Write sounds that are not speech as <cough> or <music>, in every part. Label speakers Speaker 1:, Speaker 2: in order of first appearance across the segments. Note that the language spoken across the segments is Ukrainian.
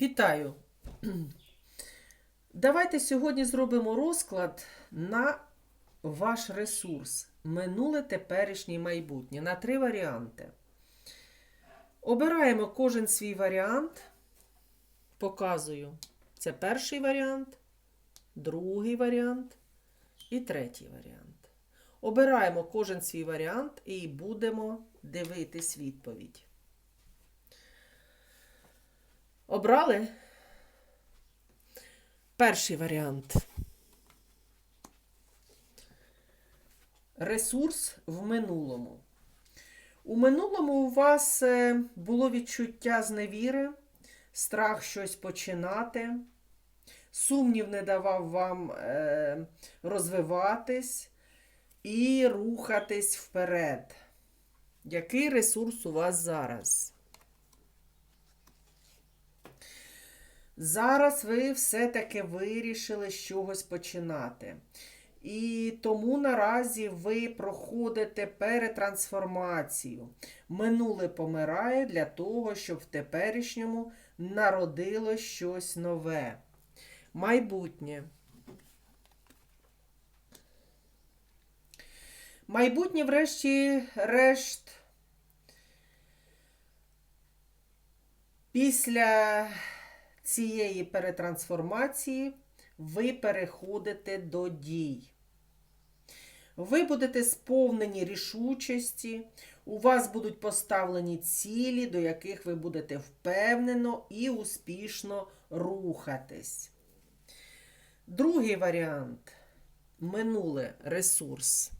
Speaker 1: Вітаю! <clears throat> Давайте сьогодні зробимо розклад на ваш ресурс минуле, теперішнє майбутнє на три варіанти. Обираємо кожен свій варіант. Показую. Це перший варіант, другий варіант і третій варіант. Обираємо кожен свій варіант і будемо дивитись відповідь. Обрали? Перший варіант. Ресурс в минулому. У минулому у вас е, було відчуття зневіри, страх щось починати, сумнів не давав вам е, розвиватись і рухатись вперед. Який ресурс у вас зараз? Зараз ви все-таки вирішили з чогось починати. І тому наразі ви проходите перетрансформацію. Минуле помирає для того, щоб в теперішньому народило щось нове. Майбутнє. Майбутнє, врешті-решт, після цієї перетрансформації ви переходите до дій. Ви будете сповнені рішучості, у вас будуть поставлені цілі, до яких ви будете впевнено і успішно рухатись. Другий варіант минуле ресурс.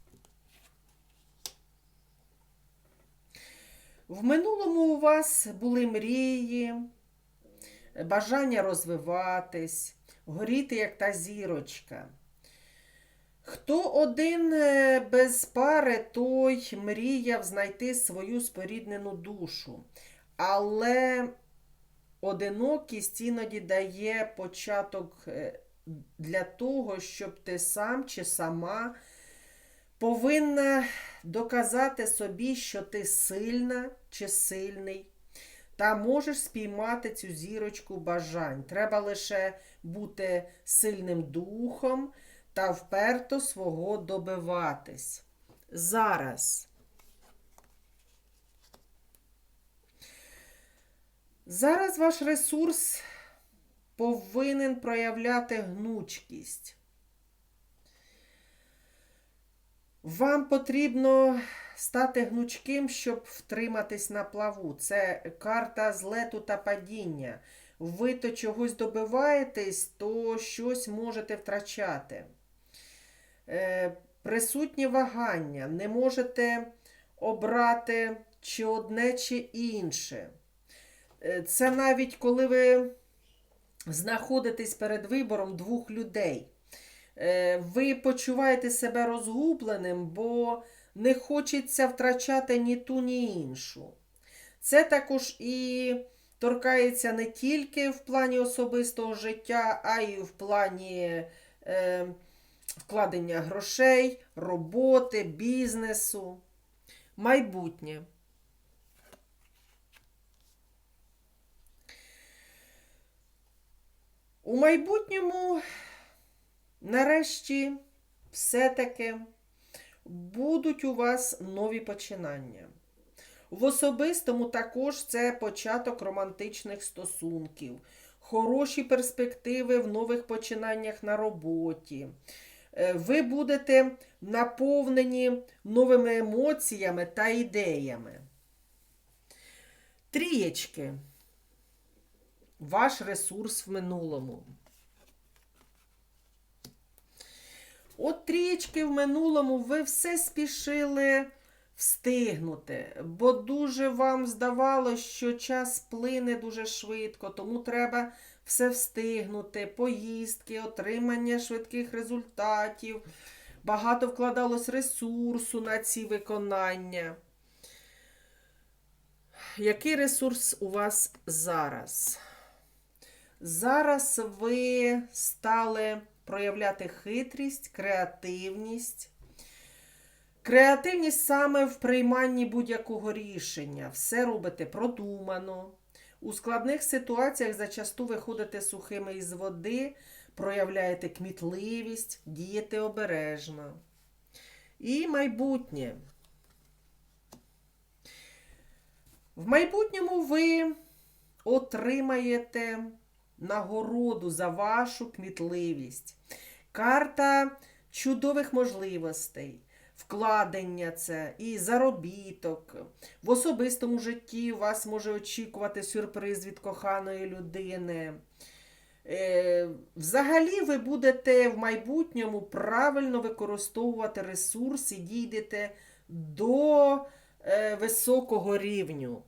Speaker 1: В минулому у вас були мрії, бажання розвиватись, горіти, як та зірочка. Хто один е, без пари, той мріяв знайти свою споріднену душу. Але одинокість іноді дає початок е, для того, щоб ти сам чи сама повинна доказати собі, що ти сильна чи сильний. Та можеш спіймати цю зірочку бажань. Треба лише бути сильним духом та вперто свого добиватись. Зараз. Зараз ваш ресурс повинен проявляти гнучкість. Вам потрібно стати гнучким, щоб втриматись на плаву. Це карта злету та падіння. Ви то чогось добиваєтесь, то щось можете втрачати. Е, присутнє вагання. Не можете обрати чи одне, чи інше. Е, це навіть коли ви знаходитесь перед вибором двох людей. Е, ви почуваєте себе розгубленим, бо не хочеться втрачати ні ту, ні іншу. Це також і торкається не тільки в плані особистого життя, а й в плані е, вкладення грошей, роботи, бізнесу, майбутнє. У майбутньому, нарешті, все-таки будуть у вас нові починання. В особистому також це початок романтичних стосунків, хороші перспективи в нових починаннях на роботі. Е, Ви будете наповнені новими емоціями та ідеями. Трієчки. Ваш ресурс в минулому. От трієчки в минулому ви все спішили встигнути, бо дуже вам здавалося, що час плине дуже швидко, тому треба все встигнути, поїздки, отримання швидких результатів. Багато вкладалось ресурсу на ці виконання. Який ресурс у вас зараз? Зараз ви стали проявляти хитрість, креативність. Креативність саме в прийманні будь-якого рішення. Все робите продумано, У складних ситуаціях зачасту виходите сухими із води, проявляєте кмітливість, дієте обережно. І майбутнє. В майбутньому ви отримаєте нагороду за вашу кмітливість. Карта чудових можливостей, вкладення це і заробіток. В особистому житті вас може очікувати сюрприз від коханої людини. Е, Взагалі, ви будете в майбутньому правильно використовувати ресурс і дійдете до е, високого рівню.